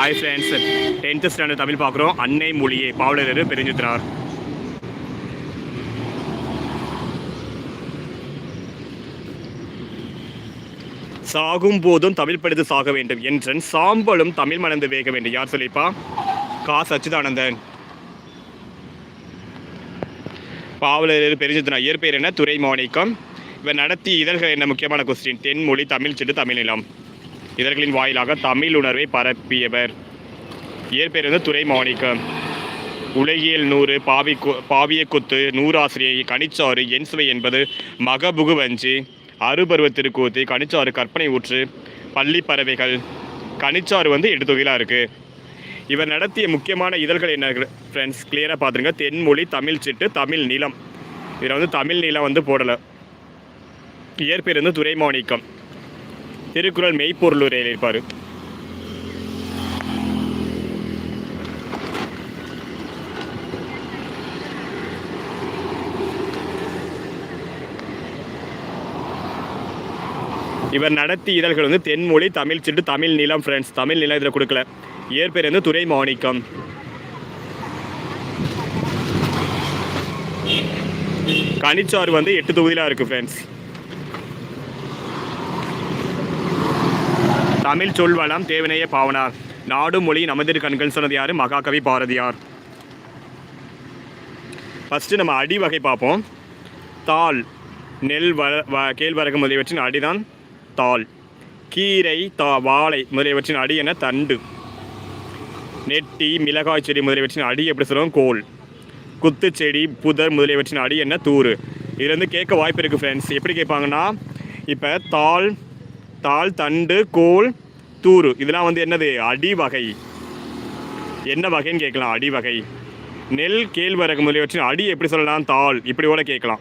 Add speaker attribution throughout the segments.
Speaker 1: Hi friends tenth standard Tamil பார்க்குறோம். அன்னை மொழியை பாவலர் பெருஞ்சுத்தினார் சாகும் போதும் தமிழ் படித்து சாக வேண்டும் என்றன் சாம்பலும் தமிழ் மணந்து வேக வேண்டும். யார் சொல்லிப்பா? கா. சச்சிதானந்தன். பாவலர் பெருஞ்சுத்தினார் இயற்பெயர் என்ன? துறை மாணிக்கம் இவர் நடத்திய இதழ்கள் என்ன? முக்கியமான கொஸ்டின் தென்மொழி தமிழ் சிட்டு தமிழிலம் இதழ்களின் வாயிலாக தமிழ் உணர்வை பரப்பியவர். இயற்பெயர் வந்து துறை மாணிக்கம் உலகியல் நூறு பாவி பாவியக்குத்து பாவிய குத்து நூறாசிரியை கனிச்சாறு என் சுவை என்பது மகபுகு வஞ்சி கணிச்சாறு கனிச்சாறு கற்பனை ஊற்று பள்ளி பறவைகள். கனிச்சாறு வந்து எடுத்தொகையிலாக இருக்குது இவர் நடத்திய முக்கியமான இதழ்கள் என்ன ஃப்ரெண்ட்ஸ் கிளியராக பார்த்துருங்க தென்மொழி தமிழ் சிட்டு தமிழ் நிலம். இதில் வந்து தமிழ் நிலம் வந்து போடலை. இயற்பெயர் வந்து துரைமாணிக்கம். திருக்குறள் மெய்ப்பொருளுரையில் இருப்பார் இவர் நடத்திய இதழ்கள் வந்து தென்மொழி தமிழ் சிட்டு தமிழ் நிலம் ஃப்ரெண்ட்ஸ் தமிழ் நிலம் இதில் கொடுக்கல. இயற்பெயர் வந்து துரை மாணிக்கம் கனிச்சாறு வந்து எட்டு தொகுதியிலாக இருக்குது ஃப்ரெண்ட்ஸ் தமிழ் சொல் வளம் தேவனைய பாவனார். நாடு மொழி நமதிரு கண்கள் சொன்னது யார் மகாகவி பாரதியார். ஃபஸ்ட்டு நம்ம அடி வகை பார்ப்போம். தாள் நெல் வ வ- கேழ்வரகு முதலியவற்றின் அடிதான் தாள். கீரை தா வாழை முதலியவற்றின் அடி என தண்டு. நெட்டி மிளகாய் செடி முதலியவற்றின் அடி எப்படி சொல்லுவோம்? கோல். குத்துச்செடி புதர் முதலியவற்றின் அடி என்ன? தூறு. இதுலேருந்து கேட்க வாய்ப்பு இருக்குது ஃப்ரெண்ட்ஸ் எப்படி கேட்பாங்கன்னா இப்போ தாள் தாள் தண்டு கோல் தூறு. இதெல்லாம் வந்து என்னது? அடி வகை. என்ன வகைன்னு கேட்கலாம் அடி வகை. நெல் கேழ்வரகு முதலியவற்றின் அடி எப்படி சொல்லலாம்? தாள். இப்படி கூட கேட்கலாம்.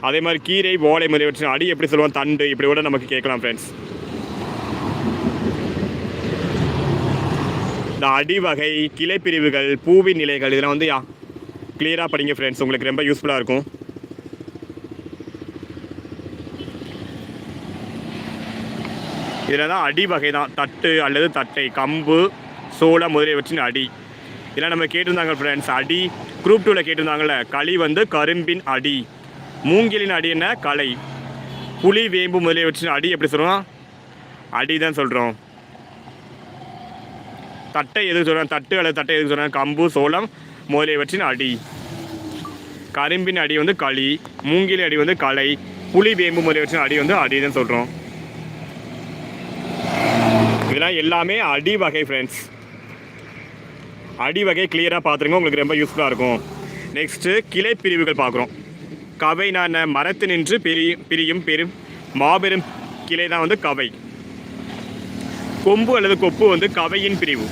Speaker 1: அதே மாதிரி கீரை ஓலை முதலியவற்றின் அடி எப்படி சொல்லுவோம்? தண்டு. இப்படி கூட நமக்கு கேட்கலாம் ஃப்ரெண்ட்ஸ் இந்த அடி வகை கிளை பிரிவுகள் பூவின் நிலைகள் இதெல்லாம் வந்து யா கிளியராக படிங்க ஃப்ரெண்ட்ஸ் உங்களுக்கு ரொம்ப யூஸ்ஃபுல்லாக இருக்கும். இதில் தான் அடி வகை தான் தட்டு அல்லது தட்டை கம்பு சோளம் முதலியவற்றின் அடி. இதெல்லாம் நம்ம கேட்டிருந்தாங்க ஃப்ரெண்ட்ஸ் அடி குரூப் டூவில் கேட்டிருந்தாங்கள்ல களி வந்து கரும்பின் அடி. மூங்கிலின் அடி என்ன? களை. புலி வேம்பு முதலியவற்றின் அடி எப்படி சொல்கிறோம் அடி தான் சொல்கிறோம் தட்டை எதுக்கு சொல்கிறேன் தட்டு அல்லது தட்டை எதுக்கு சொல்கிறேன் கம்பு சோளம் முதலியவற்றின் அடி. கரும்பின் அடி வந்து களி மூங்கிலின் அடி வந்து களை புலி வேம்பு முதலியவற்றின் அடி வந்து அடி தான் சொல்கிறோம் இதெல்லாம் எல்லாமே அடி வகை ஃப்ரெண்ட்ஸ் அடி வகை கிளியராக பார்த்துருங்க. உங்களுக்கு ரொம்ப யூஸ்ஃபுல்லாக இருக்கும். நெக்ஸ்ட்டு கிளை பிரிவுகள் பார்க்குறோம். கவை நான் மரத்து நின்று பிரி பிரியும் பெரும் மாபெரும் கிளை தான் வந்து கவை. கொம்பு அல்லது கொப்பு வந்து கவையின் பிரிவு.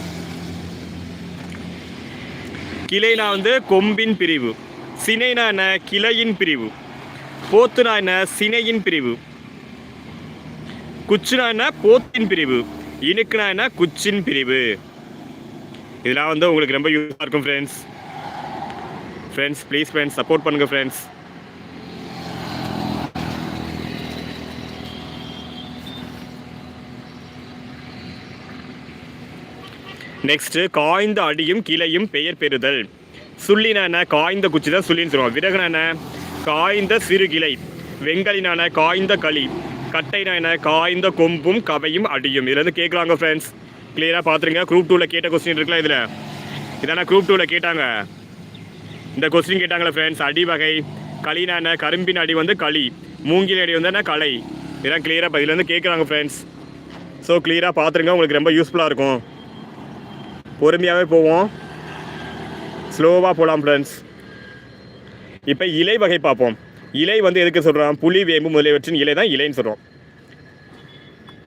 Speaker 1: கிளைனா வந்து கொம்பின் பிரிவு. சினைனா என்ன கிளையின் பிரிவு. போத்துனா என்ன சினையின் பிரிவு. குச்சுனா என்ன போத்தின் பிரிவு. இனுக்குனா என்ன குச்சின் பிரிவு. இதெல்லாம் வந்து உங்களுக்கு ரொம்ப யூஸாக இருக்கும் friends friends please friends support பண்ணுங்கள் ஃப்ரெண்ட்ஸ் நெக்ஸ்ட்டு காய்ந்த அடியும் கிளையும் பெயர் பெறுதல். சுள்ளினான காய்ந்த குச்சி தான் சுள்ளின்னு சொல்லுவோம் விறகுனான காய்ந்த சிறு கிளை. வெங்கலினான காய்ந்த களி. கட்டைனான காய்ந்த கொம்பும் கவையும் அடியும். இதுலேருந்து கேட்குறாங்க ஃப்ரெண்ட்ஸ் கிளியராக பார்த்துருங்க குரூப் டூவில் கேட்ட கொஸ்டின் இருக்குல்ல இதில். இதான குரூப் டூவில் கேட்டாங்க? இந்த கொஸ்டின் கேட்டாங்களே ஃப்ரெண்ட்ஸ் அடி வகை களினான கரும்பின் அடி வந்து களி. மூங்கில் அடி வந்து என்ன? களை. இதெல்லாம் கிளியராக இதில் வந்து கேட்குறாங்க ஃப்ரெண்ட்ஸ் ஸோ கிளியராக பார்த்துருங்க உங்களுக்கு ரொம்ப யூஸ்ஃபுல்லாக இருக்கும். பொறுமையாகவே போவோம். ஸ்லோவாக போகலாம் ஃப்ரெண்ட்ஸ் இப்போ இலை வகை பார்ப்போம். இலை வந்து எதுக்கு சொல்கிறோம் புலி வேம்பு முதலியவற்றின் இலை தான் இலைன்னு சொல்கிறோம்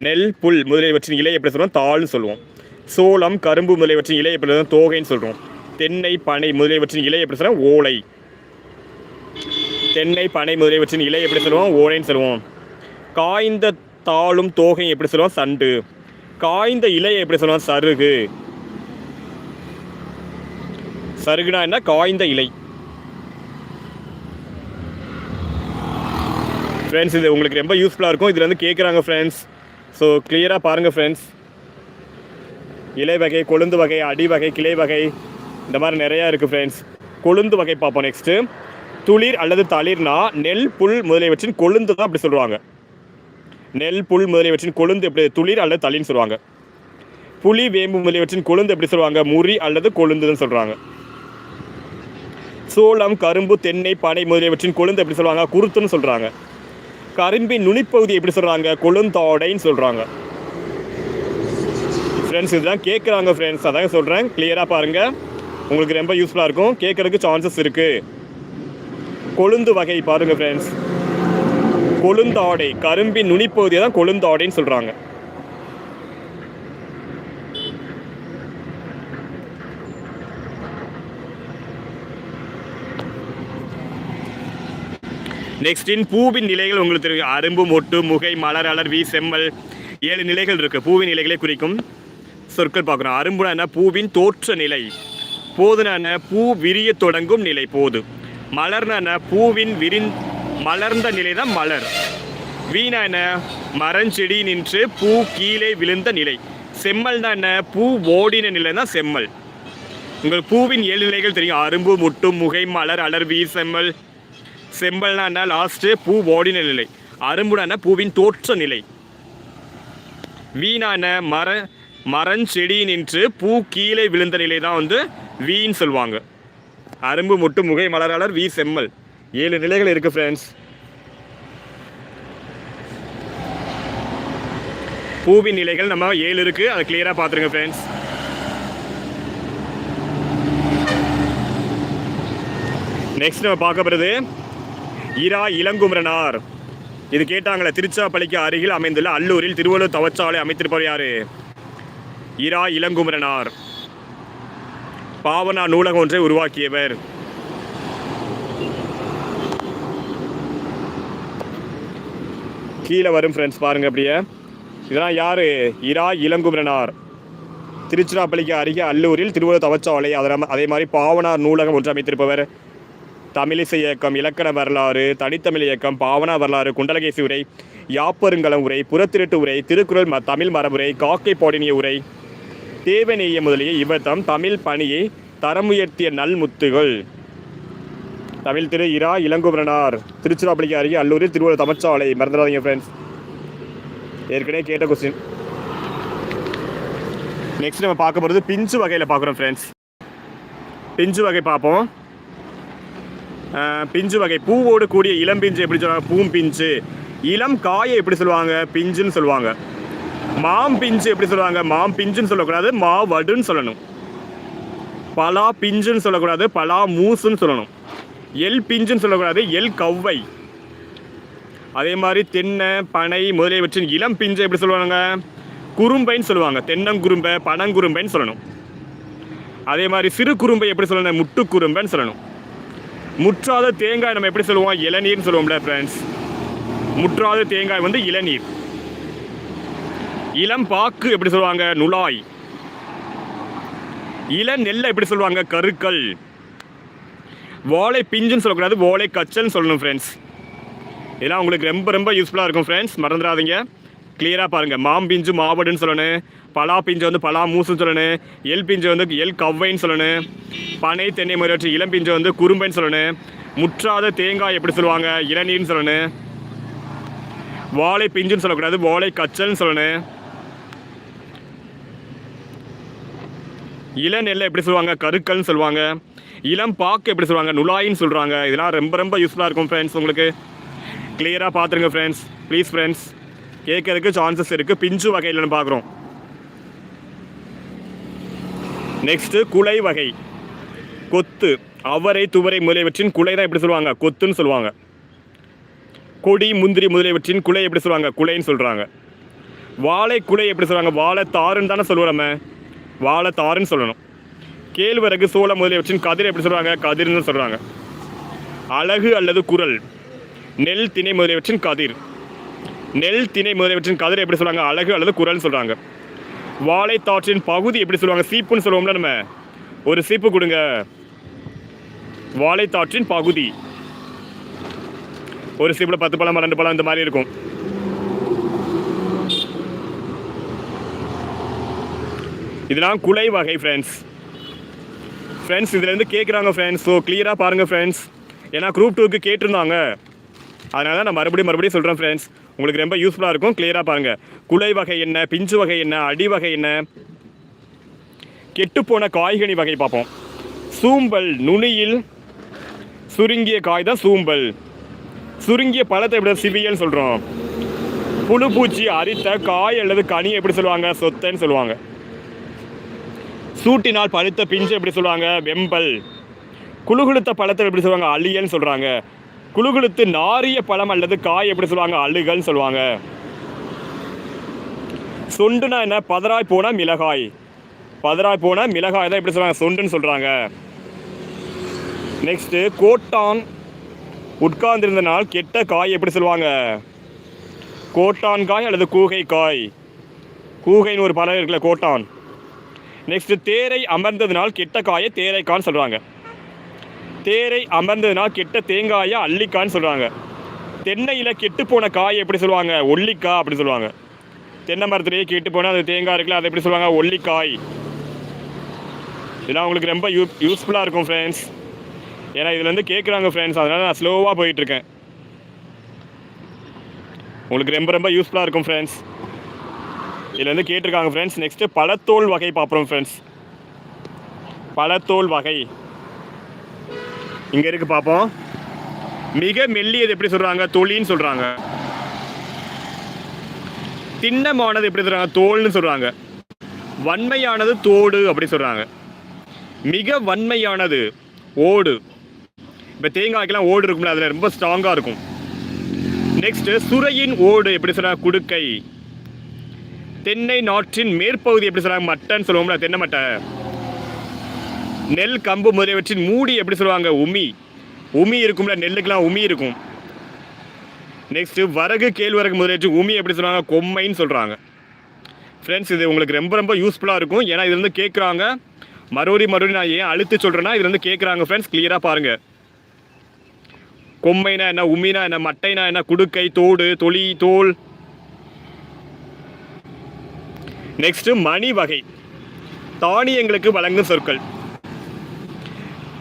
Speaker 1: நெல் புல் முதலியவற்றின் இலை எப்படி சொல்கிறோம் தாள்னு சொல்லுவோம். சோளம் கரும்பு முதலியவற்றின் இலை எப்படி சொல்றோம்? தோகைன்னு சொல்கிறோம் தென்னை பனை முதலியவற்றின் இலை எப்படி சொல்கிறோம் ஓலை. தென்னை பனை முதலியவற்றின் இலை எப்படி சொல்லுவோம்? ஓலைன்னு சொல்லுவோம். காய்ந்த தாளும் தோகையும் எப்படி சொல்லுவோம்? சண்டு. காய்ந்த இலையை எப்படி சொல்லுவோம்? சருகு. சருகுனா என்ன? காய்ந்த இலை. ஃப்ரெண்ட்ஸ் இது உங்களுக்கு ரொம்ப யூஸ்ஃபுல்லாக இருக்கும். இதில் வந்து கேட்குறாங்க ஃப்ரெண்ட்ஸ் ஸோ கிளியராக பாருங்கள் ஃப்ரெண்ட்ஸ் இலை வகை கொழுந்து வகை அடி வகை கிளை வகை இந்த மாதிரி நிறையா இருக்குது ஃப்ரெண்ட்ஸ் கொழுந்து வகை பார்ப்போம் நெக்ஸ்ட்டு துளிர் அல்லது தளிர்னா நெல் புல் முதலியவற்றின் கொழுந்து தான் அப்படி சொல்லுவாங்க. நெல் புல் முதலியவற்றின் கொழுந்து எப்படி? துளிர் அல்லது தளிர்னு சொல்லுவாங்க. புளி வேம்பு முதலியவற்றின் கொழுந்து எப்படி சொல்லுவாங்க? முறி அல்லது கொழுந்துன்னு சொல்கிறாங்க சோளம் கரும்பு தென்னை பனை முதலியவற்றின் கொழுந்து எப்படி சொல்லுவாங்க? குருத்துன்னு சொல்கிறாங்க கரும்பின் நுனிப்பகுதி எப்படி சொல்கிறாங்க கொழுந்தோடைன்னு சொல்கிறாங்க ஃப்ரெண்ட்ஸ் இதுதான் கேட்குறாங்க ஃப்ரெண்ட்ஸ் அதான் சொல்கிறேன் கிளியராக பாருங்கள் உங்களுக்கு ரொம்ப யூஸ்ஃபுல்லாக இருக்கும். கேட்குறதுக்கு சான்சஸ் இருக்குது கொழுந்து வகை பாருங்கள் ஃப்ரெண்ட்ஸ் கொழுந்தாடை கரும்பின் நுனிப்பகுதியை தான் கொழுந்தாடைன்னு சொல்கிறாங்க நெக்ஸ்டின் பூவின் நிலைகள் உங்களுக்கு தெரியும். அரும்பு மொட்டு முகை மலர் அலர்வி செம்மல் ஏழு நிலைகள் இருக்குது பூவின் நிலைகளை குறிக்கும் சொற்கள் பார்க்குறோம் அரும்புனா பூவின் தோற்ற நிலை. போதுனான பூ விரிய தொடங்கும் நிலை போது. மலர்னான பூவின் விரிந் மலர்ந்த நிலை தான் மலர். வீணான என்ன? மரஞ்செடி நின்று பூ கீழே விழுந்த நிலை. செம்மல் என்ன? பூ ஓடின நிலை தான் செம்மல். உங்கள் பூவின் ஏழு நிலைகள் தெரியும். அரும்பு முட்டு முகை மலர் அலர் வீ செம்மல். செம்பல்னா என்ன? லாஸ்ட்டு பூ ஓடின நிலை. அரும்புனா என்ன? பூவின் தோற்ற நிலை. வீணான மர மரஞ்செடி நின்று பூ கீழே விழுந்த நிலை தான் வந்து வீன்னு சொல்லுவாங்க அரும்பு முட்டு முகை மலராளர் வி செம்மல். ஏழு நிலைகள் இருக்குது ஃப்ரெண்ட்ஸ் பூவின் நிலைகள் நம்ம ஏழு இருக்குது அதை கிளியராக பார்த்துருங்க ஃப்ரெண்ட்ஸ் நெக்ஸ்ட் நம்ம பார்க்க போகிறது இரா இளங்குமரனார். இது கேட்டாங்களே திருச்சாப்பள்ளிக்கு அருகில் அமைந்துள்ள அல்லூரில் திருவள்ளூர் தவச்சாலை அமைத்திருப்பவர் யாரு? இரா இளங்குமரனார். பாவனா நூலகம் ஒன்றை உருவாக்கியவர். கீழே வரும் ஃப்ரெண்ட்ஸ் பாருங்க அப்படியே. இதெல்லாம் யாரு? இரா இளங்குமரனார். திருச்சிராப்பள்ளிக்கு அருகே அல்லூரில் திருவள்ளூர் தவச்சாலை அதே மாதிரி பாவனார் நூலகம் ஒன்று அமைத்திருப்பவர் தமிழிசை இயக்கம் இலக்கண வரலாறு தனித்தமிழ் இயக்கம் பாவனா வரலாறு குண்டலகேசி உரை யாப்பருங்கலம் உரை புறத்திருட்டு உரை திருக்குறள் ம தமிழ் மரபுரை காக்கை பாடினிய உரை. தேவநேய முதலிய இவர் தம் தமிழ் பணியை தரமுயர்த்திய நல்முத்துகள் தமிழ் திரு இரா இளங்குமரனார் திருச்சிராப்பள்ளிக்கு அருகே அல்லூரில் திருவள்ளுவர் தமிழ்ச்சாலை. மறந்துடாதீங்க ஃப்ரெண்ட்ஸ் ஏற்கனவே கேட்ட கொஸ்டின் நெக்ஸ்ட் நம்ம பார்க்க போகிறது பிஞ்சு வகையில் பார்க்குறோம் ஃப்ரெண்ட்ஸ் பிஞ்சு வகை பார்ப்போம். பிஞ்சு வகை. பூவோடு கூடிய இளம் பிஞ்சு எப்படி சொல்லுவாங்க? பூம் பிஞ்சு. இளம் காயை எப்படி சொல்லுவாங்க? பிஞ்சுன்னு சொல்லுவாங்க. மாம் பிஞ்சு எப்படி சொல்லுவாங்க? மாம் பிஞ்சுன்னு சொல்லக்கூடாது மா வடுன்னு சொல்லணும். பலா பிஞ்சுன்னு சொல்லக்கூடாது பலா மூசுன்னு சொல்லணும். எல் பிஞ்சுன்னு சொல்லக்கூடாது எல் கவ்வை. அதே மாதிரி தென்னை பனை முதலியவற்றின் இளம் பிஞ்சை எப்படி சொல்லுவாங்க? குறும்பைன்னு சொல்லுவாங்க. தென்னங்குறும்பை பனங்குறும்பைன்னு சொல்லணும். அதே மாதிரி சிறு குறும்பை எப்படி சொல்லணும்? முட்டுக்குறும்பைன்னு சொல்லணும். முற்றாத தேங்காய் நம்ம எப்படி சொல்லுவோம்? இளநீர்னு சொல்லுவோம்ல ஃப்ரெண்ட்ஸ் முற்றாத தேங்காய் வந்து இளநீர். இளம் பாக்கு எப்படி சொல்லுவாங்க? நுழாய். இள நெல்லை எப்படி சொல்லுவாங்க? கருக்கல் வாழை பிஞ்சுன்னு சொல்லக்கூடாது வாழை கச்சல்னு சொல்லணும் ஃப்ரெண்ட்ஸ் இதெல்லாம் உங்களுக்கு ரொம்ப ரொம்ப யூஸ்ஃபுல்லாக இருக்கும் ஃப்ரெண்ட்ஸ் மறந்துடாதீங்க. கிளியராக பாருங்கள் மாம்பிஞ்சு மாவடுன்னு சொல்லணும். பலா பிஞ்சு வந்து பலா மூசுன்னு சொல்லணும் எல் பிஞ்சு வந்து எல் கவ்வைன்னு சொல்லணும் பனை தென்னை முறையற்ற இளம் பிஞ்சு வந்து குறும்பைன்னு சொல்லணும் முற்றாத தேங்காய் எப்படி சொல்லுவாங்க இளநீர்னு சொல்லணும் வாழை பிஞ்சுன்னு சொல்லக்கூடாது வாழை கச்சல்னு சொல்லணும் இளநெல்லை எப்படி சொல்லுவாங்க கருக்கல்னு சொல்லுவாங்க இளம் பாக்கு எப்படி சொல்லுவாங்க நுழாயின்னு சொல்கிறாங்க இதெல்லாம் ரொம்ப ரொம்ப யூஸ்ஃபுல்லாக இருக்கும் ஃப்ரெண்ட்ஸ் உங்களுக்கு. கிளியராக பார்த்துருங்க ஃப்ரெண்ட்ஸ் ப்ளீஸ் ஃப்ரெண்ட்ஸ் கேட்கறதுக்கு சான்சஸ் இருக்குது பிஞ்சு வகையில்னு பார்க்குறோம் நெக்ஸ்ட்டு குலை வகை. கொத்து. அவரை துவரை முதலியவற்றின் குலை தான் எப்படி சொல்லுவாங்க? கொத்துன்னு சொல்லுவாங்க. கொடி முந்திரி முதலியவற்றின் குலை எப்படி சொல்லுவாங்க? குலைன்னு சொல்கிறாங்க வாழை குலை எப்படி சொல்கிறாங்க வாழை தாருன்னு தானே சொல்லுவோம் நம்ம. வாழை தாருன்னு சொல்லணும். கேழ்வரகு சோளம் முதலியவற்றின் கதிர் எப்படி சொல்கிறாங்க கதிர்னு சொல்கிறாங்க அழகு அல்லது குரல். நெல் திணை முதலியவற்றின் கதிர். நெல் திணை முதலியவற்றின் கதிர் எப்படி சொல்கிறாங்க அழகு அல்லது குரல்னு சொல்கிறாங்க வாழைத்தாற்றின் பகுதி எப்படி சொல்லுவாங்க? சீப்புன்னு சொல்லுவோம்ல நம்ம. ஒரு சீப்பு கொடுங்க. வாழைத்தாற்றின் பகுதி. ஒரு சீப்பில் பத்து பழம் பன்னெண்டு பழம் இந்த மாதிரி இருக்கும். இதெல்லாம் குலை வகை ஃப்ரெண்ட்ஸ் ஃப்ரெண்ட்ஸ் இதுலேருந்து கேட்குறாங்க ஃப்ரெண்ட்ஸ் ஸோ கிளியராக பாருங்கள் ஃப்ரெண்ட்ஸ் ஏன்னா குரூப் டூக்கு கேட்டிருந்தாங்க. அதனால தான் நான் மறுபடியும் மறுபடியும் சொல்கிறேன் ஃப்ரெண்ட்ஸ் உங்களுக்கு ரொம்ப யூஸ்ஃபுல்லாக இருக்கும். கிளியராக பாருங்கள் குலை வகை என்ன? பிஞ்சு வகை என்ன? அடி வகை என்ன? கெட்டுப்போன காய்கனி வகை பார்ப்போம். சூம்பல் நுனியில் சுருங்கிய காய் தான் சூம்பல். சுருங்கிய பழத்தை எப்படி சிவியல்னு சொல்கிறோம் புழு பூச்சி அரித்த காய் அல்லது கனி எப்படி சொல்லுவாங்க? சொத்தைன்னு சொல்லுவாங்க. சூட்டினால் பழுத்த பிஞ்சு எப்படி சொல்லுவாங்க? வெம்பல். குளுகுளுத்த பழத்தை எப்படி சொல்லுவாங்க? அழியல்னு சொல்கிறாங்க குழுகுழுத்து நாரிய பழம் அல்லது காய் எப்படி சொல்லுவாங்க? அழுகல்னு சொல்லுவாங்க. சொண்டுனா என்ன? பதராய் போன மிளகாய். பதராய் போன மிளகாய் தான் எப்படி சொல்லுவாங்க? சொண்டுன்னு சொல்கிறாங்க நெக்ஸ்ட்டு கோட்டான் உட்கார்ந்திருந்தனால் கெட்ட காய் எப்படி சொல்லுவாங்க? கோட்டான் காய் அல்லது கூகை காய். கூகைன்னு ஒரு பழம் இருக்குல்ல கோட்டான். நெக்ஸ்ட் தேரை அமர்ந்ததுனால் கெட்ட காயை தேரைக்கான்னு சொல்கிறாங்க தேரை அமர்ந்ததுனா கெட்ட தேங்காயை அள்ளிக்கான்னு சொல்கிறாங்க தென்னையில் கெட்டு போன காய் எப்படி சொல்லுவாங்க? ஒல்லிக்காய் அப்படி சொல்லுவாங்க. தென்னை மரத்துலேயே கெட்டு போனால் அது தேங்காய் இருக்குல்ல அதை எப்படி சொல்லுவாங்க? ஒல்லிக்காய். இதெல்லாம் உங்களுக்கு ரொம்ப யூ யூஸ்ஃபுல்லாக இருக்கும் ஃப்ரெண்ட்ஸ் ஏன்னா இதுலேருந்து கேட்குறாங்க ஃப்ரெண்ட்ஸ் அதனால் நான் ஸ்லோவாக போயிட்டுருக்கேன். உங்களுக்கு ரொம்ப ரொம்ப யூஸ்ஃபுல்லாக இருக்கும் ஃப்ரெண்ட்ஸ் இதுலேருந்து கேட்டிருக்காங்க ஃப்ரெண்ட்ஸ் நெக்ஸ்ட்டு பழத்தோல் வகை பார்ப்போம் ஃப்ரெண்ட்ஸ் பழத்தோல் வகை. இங்கே இருக்கு பார்ப்போம் மிக மெல்லியது எப்படி சொல்கிறாங்க தொழின்னு சொல்கிறாங்க திண்ணமானது எப்படி சொல்கிறாங்க தோல்னு சொல்கிறாங்க வன்மையானது தோடு அப்படி சொல்கிறாங்க மிக வன்மையானது ஓடு. இப்போ தேங்காய்க்கெல்லாம் ஓடு இருக்கும்ல அதில் ரொம்ப ஸ்ட்ராங்காக இருக்கும். நெக்ஸ்ட் சுரையின் ஓடு எப்படி சொல்கிறாங்க குடுக்கை. தென்னை நாற்றின் மேற்பகுதி எப்படி சொல்கிறாங்க மட்டைன்னு சொல்லுவோம்ல தென்னை மட்டை. நெல் கம்பு முதலியவற்றின் மூடி எப்படி சொல்லுவாங்க? உமி. உமி இருக்கும்ல நெல்லுக்கெல்லாம் உமி இருக்கும். நெக்ஸ்ட் வரகு கேழ்வரகு முதலியவற்றின் உமி எப்படி சொல்லுவாங்க? கொம்மைன்னு சொல்கிறாங்க ஃப்ரெண்ட்ஸ் இது உங்களுக்கு ரொம்ப ரொம்ப யூஸ்ஃபுல்லாக இருக்கும். ஏன்னா இது வந்து கேட்குறாங்க மறுபடி மறுபடி நான் ஏன் அழுத்து சொல்கிறேன்னா இது வந்து கேட்குறாங்க ஃப்ரெண்ட்ஸ் கிளியராக பாருங்கள் கொம்மைனா என்ன? உமினா என்ன? மட்டைனா என்ன? குடுக்கை தோடு தொளி தோல். நெக்ஸ்ட்டு மணி வகை. தானியங்களுக்கு வழங்கும் சொற்கள்.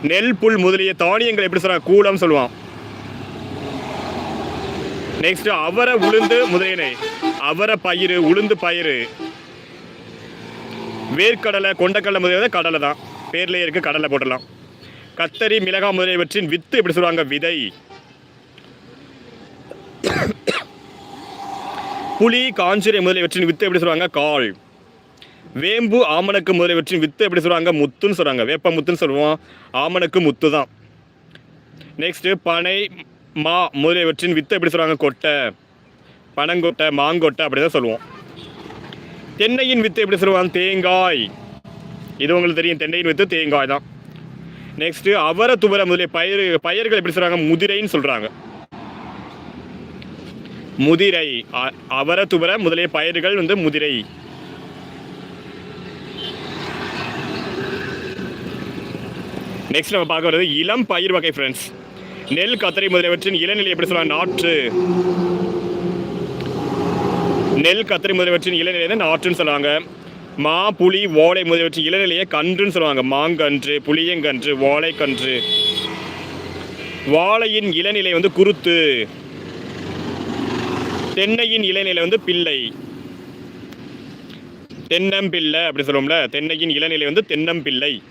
Speaker 1: நெல் புல் முதலிய தானியங்கள் எப்படி சொல்றாங்க? கூலம் சொல்லுவான். நெக்ஸ்ட் அவரை உளுந்து முதலியனை. அவரை பயிறு உளுந்து பயிறு. வேர்க்கடலை கொண்டக்கடலை முதலியது கடலை தான். பேர்லேயே இருக்கு கடலை போடலாம் கத்தரி மிளகா முதலியவற்றின் வித்து எப்படி சொல்லுவாங்க? விதை. புலி காஞ்சிரை முதலியவற்றின் வித்து எப்படி சொல்லுவாங்க? கால். வேம்பு ஆமணக்கு முதலியவற்றின் வித்து எப்படி சொல்கிறாங்க முத்துன்னு சொல்கிறாங்க வேப்ப முத்துன்னு சொல்லுவோம். ஆமணக்கு முத்து தான். நெக்ஸ்ட்டு பனை மா முதலியவற்றின் வித்து எப்படி சொல்கிறாங்க கொட்டை. பனங்கொட்டை மாங்கொட்டை அப்படி தான் சொல்லுவோம். தென்னையின் வித்து எப்படி சொல்லுவாங்க? தேங்காய். இது உங்களுக்கு தெரியும். தென்னையின் வித்து தேங்காய் தான். நெக்ஸ்ட்டு அவர துவரை முதலிய பயிர் பயிர்கள் எப்படி சொல்கிறாங்க முதிரைன்னு சொல்கிறாங்க முதிரை. அ- துவர முதலிய பயிர்கள் வந்து முதிரை. நெக்ஸ்ட் நம்ம பார்க்க வர்றது இளம் பயிர் வகை ஃப்ரெண்ட்ஸ் நெல் கத்தரி முதலியவற்றின் இளநிலை எப்படி சொல்லலாம்? நாற்று. நெல் கத்தரி முதலியவற்றின் இளநிலை தான் நாற்றுன்னு சொல்லுவாங்க. மா புளி ஓலை முதலியவற்றின் இளநிலையை கன்றுன்னு சொல்லுவாங்க. மாங்கன்று புளியங்கன்று ஓலைக்கன்று. வாழையின் இளநிலை வந்து குருத்து. தென்னையின் இளநிலை வந்து பிள்ளை. தென்னம்பிள்ளை அப்படி சொல்லுவோம்ல. தென்னையின் இளநிலை வந்து தென்னம்பிள்ளை.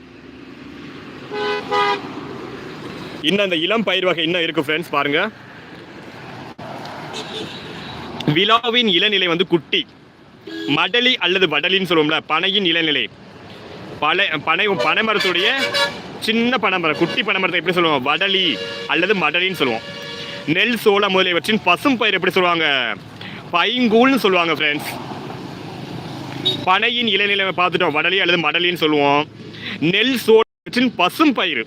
Speaker 1: இன்னும் அந்த இளம் பயிர் வகை இன்னும் இருக்கு ஃப்ரெண்ட்ஸ் பாருங்க. விழாவின் இளநிலை வந்து குட்டி. மடலி அல்லது வடலின்னு சொல்லுவோம்ல பனையின் இளநிலை. பனை பனை பனைமரத்துடைய சின்ன பனைமரம் குட்டி பனைமரத்தை எப்படி சொல்லுவோம்? வடலி அல்லது மடலின்னு சொல்லுவோம். நெல் சோளம் முதலியவற்றின் பசும் பயிர் எப்படி சொல்லுவாங்க? பைங்கூல்னு சொல்லுவாங்க ஃப்ரெண்ட்ஸ் பனையின் இளநிலை பார்த்துட்டோம் வடலி அல்லது மடலின்னு சொல்லுவோம். நெல் சோளத்தின் பசும் பயிர்.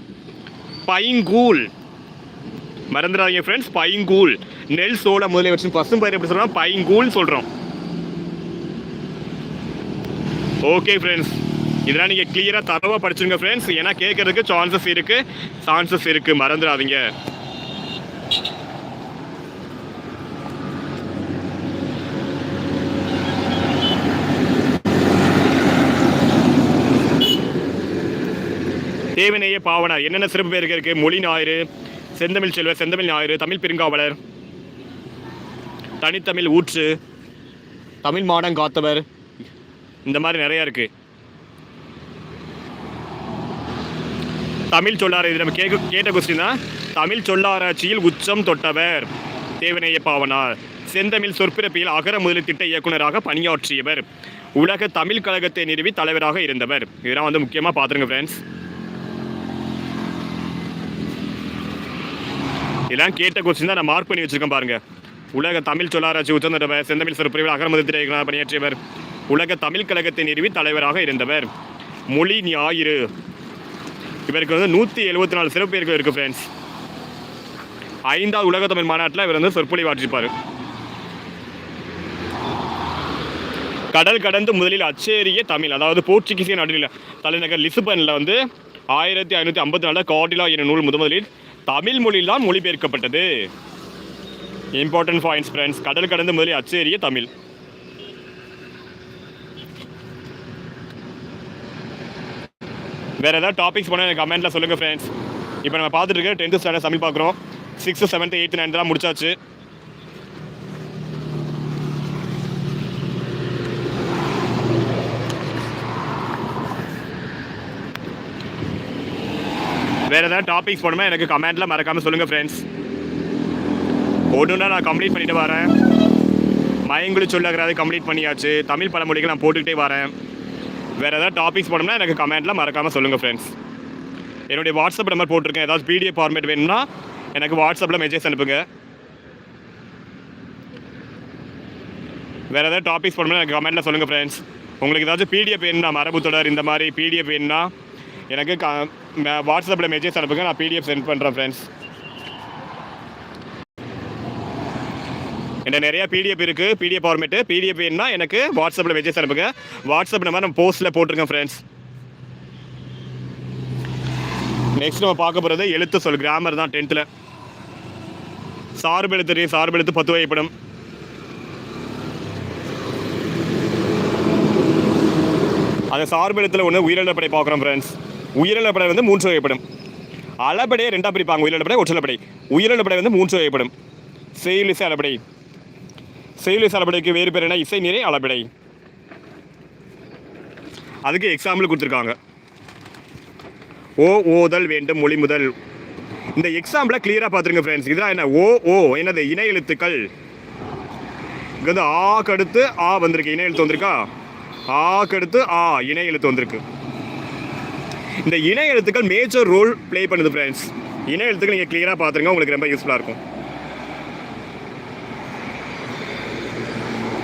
Speaker 1: பைங்கூல் மறந்துடாதீங்க ஃப்ரெண்ட்ஸ் பைங்கூல் நெல் சோளம் முதலியவற்றின் பசும் பயிர் எப்படி சொல்கிறோம் பைங்கூல் சொல்கிறோம் ஓகே ஃப்ரெண்ட்ஸ் இதெல்லாம் நீங்கள் கிளியராக தரவாக படிச்சுங்க ஃப்ரெண்ட்ஸ் ஏன்னா கேட்கறதுக்கு சான்சஸ் இருக்குது சான்சஸ் இருக்குது மறந்துடாதீங்க. தேவநேய பாவனார். என்னென்ன சிறப்பு பேருக்கு இருக்கு? மொழி ஞாயிறு செந்தமிழ் செல்வர் செந்தமிழ் ஞாயிறு தமிழ் பெருங்காவலர் தனித்தமிழ் ஊற்று தமிழ் மாடம் காத்தவர் இந்த மாதிரி நிறைய இருக்கு. தமிழ் சொல்லாறு இது நம்ம கேட்க கேட்ட கொஸ்டின் தான். தமிழ் சொல்லாராய்ச்சியில் உச்சம் தொட்டவர் தேவநேய பாவனார். செந்தமிழ் சொற்பிறப்பியில் அகர முதலி திட்ட இயக்குனராக பணியாற்றியவர். உலக தமிழ் கழகத்தை நிறுவி தலைவராக இருந்தவர். இதெல்லாம் வந்து முக்கியமாக பார்த்துருங்க ஃப்ரெண்ட்ஸ் இதெல்லாம் கேட்ட கொஸ்டின் தான் நான் மார்க் பண்ணி வச்சிருக்கேன் பாருங்க. உலக தமிழ் சொல்லாராய்ச்சி உச்சந்தவர் செந்தமிழ் சொற்பிரிவில் அகர முதலி பணியாற்றியவர். உலக தமிழ் கழகத்தை நிறுவி தலைவராக இருந்தவர். மொழி ஞாயிறு. இவருக்கு வந்து நூற்றி எழுபத்தி நாலு சிறப்பு பேர்கள் இருக்குது ஃப்ரெண்ட்ஸ் ஐந்தாவது உலக தமிழ் மாநாட்டில் இவர் வந்து சொற்பொழிவாற்றிருப்பார் கடல் கடந்து முதலில் அச்சேரிய தமிழ் அதாவது போர்ச்சுகீசிய நாட்டில் தலைநகர் லிசுபனில் வந்து ஆயிரத்தி ஐநூற்றி ஐம்பத்தி நாலில் கார்டிலா என்ற நூல் முதலில் தமிழ் மொழியில் தான் மொழிபெயர்க்கப்பட்டது. இம்பார்ட்டன்ட் பாயிண்ட்ஸ் ஃப்ரெண்ட்ஸ் கடல் கடந்து முதலில் அச்சேரிய தமிழ். வேறு ஏதாவது டாபிக்ஸ் போனால் எனக்கு கமெண்ட்டில் சொல்லுங்கள் ஃப்ரெண்ட்ஸ் இப்போ நம்ம பார்த்துட்டு இருக்க டென்த்து ஸ்டாண்டர்ட் தமிழ் பார்க்குறோம். சிக்ஸ்த்து செவன்த்து எயித்து நைன்த்து முடிச்சாச்சு. வேறு ஏதாவது டாபிக்ஸ் போடணுமா எனக்கு கமெண்ட்டில் மறக்காமல் சொல்லுங்கள் ஃப்ரெண்ட்ஸ் ஒன்றுனா நான் கம்ப்ளீட் பண்ணிட்டு வரேன். மயங்குழி சொல்லகிறது கம்ப்ளீட் பண்ணியாச்சு. தமிழ் பழமொழிகள் நான் போட்டுக்கிட்டே வரேன். வேறு ஏதாவது டாபிக்ஸ் போடணும்னா எனக்கு கமெண்ட்டில் மறக்காமல் சொல்லுங்கள் ஃப்ரெண்ட்ஸ் என்னுடைய வாட்ஸ்அப் நம்பர் போட்டிருக்கேன். ஏதாவது பிடிஎஃப் ஃபார்மேட் வேணும்னா எனக்கு வாட்ஸ்அப்பில் மெசேஜ் அனுப்புங்க. வேறு ஏதாவது டாபிக்ஸ் போடணும்னா எனக்கு கமெண்ட்டில் சொல்லுங்கள் ஃப்ரெண்ட்ஸ் உங்களுக்கு ஏதாச்சும் பிடிஎஃப் வேணும்னா மரபு தொடர் இந்த மாதிரி பிடிஎஃப் வேணும்னா எனக்கு க வாட்ஸ்அப்பில் மெசேஜ் அனுப்புங்க நான் பிடிஎஃப் சென்ட் பண்ணுறேன் ஃப்ரெண்ட்ஸ் என்ன நிறைய பிடிஎஃப் இருக்குது பிடிஎஃப் ஃபார்மேட்டு பிடிஎஃப் வேணும்னா எனக்கு வாட்ஸ்அப்பில் மெசேஜ் அனுப்புங்க. வாட்ஸ்அப் நம்பர் நான் போஸ்ட்டில் போட்டிருக்கேன் ஃப்ரெண்ட்ஸ் நெக்ஸ்ட் நம்ம பார்க்க போகிறது எழுத்து சொல் கிராமர் தான் டென்த்தில் சார்பு எழுத்து தெரியும் சார்பு எழுத்து பத்து வகைப்படும். அந்த சார்பு எழுத்தில் ஒன்று உயிரிழப்படை பார்க்குறோம் ஃப்ரெண்ட்ஸ் உயிரிழப்படை வந்து மூன்று வகைப்படும். அளபடையை ரெண்டாக பிரிப்பாங்க. உயிரிழப்படை ஒற்றலப்படை. உயிரிழப்படை வந்து மூன்று வகைப்படும். செயல் இசை அளபடை செயல் இசை அளபடைக்கு வேறு பேர் என்ன? இசை நிறை அளபடை அதுக்கு எக்ஸாம்பிள் கொடுத்துருக்காங்க. ஓ ஓதல் வேண்டும் மொழி முதல். இந்த எக்ஸாம்பிளை கிளியராக பார்த்துருங்க ஃப்ரெண்ட்ஸ் இதெல்லாம் என்ன? ஓ ஓ என்னது? இணை எழுத்துக்கள். இங்கே வந்து ஆ கடுத்து ஆ வந்திருக்கு. இணை எழுத்து வந்திருக்கா? ஆ கடுத்து ஆ இணை எழுத்து வந்திருக்கு. இந்த இன எழுத்துக்கள் மேஜர் ரோல் ப்ளே பண்ணுது ஃப்ரெண்ட்ஸ் இன எழுத்துக்கள் நீங்கள் கிளியராக பார்த்துருங்க உங்களுக்கு ரொம்ப யூஸ்ஃபுல்லாக இருக்கும்.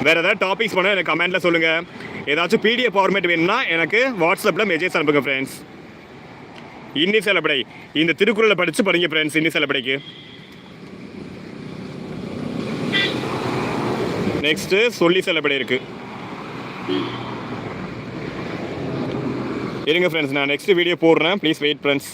Speaker 1: வேறு ஏதாவது டாபிக்ஸ் பண்ணால் எனக்கு கமெண்ட்டில் சொல்லுங்கள் ஏதாச்சும் பிடிஎஃப் ஃபார்மேட் வேணும்னா எனக்கு வாட்ஸ்அப்பில் மெசேஜ் அனுப்புங்க ஃப்ரெண்ட்ஸ் இன்னி செலப்படை. இந்த திருக்குறளை படித்து படிங்க ஃப்ரெண்ட்ஸ் இன்னி செலப்படைக்கு. நெக்ஸ்ட்டு சொல்லி செலப்படை இருக்குது இருங்க ஃப்ரெண்ட்ஸ் நான் நெக்ஸ்ட் வீடியோ போடுறேன். Please wait friends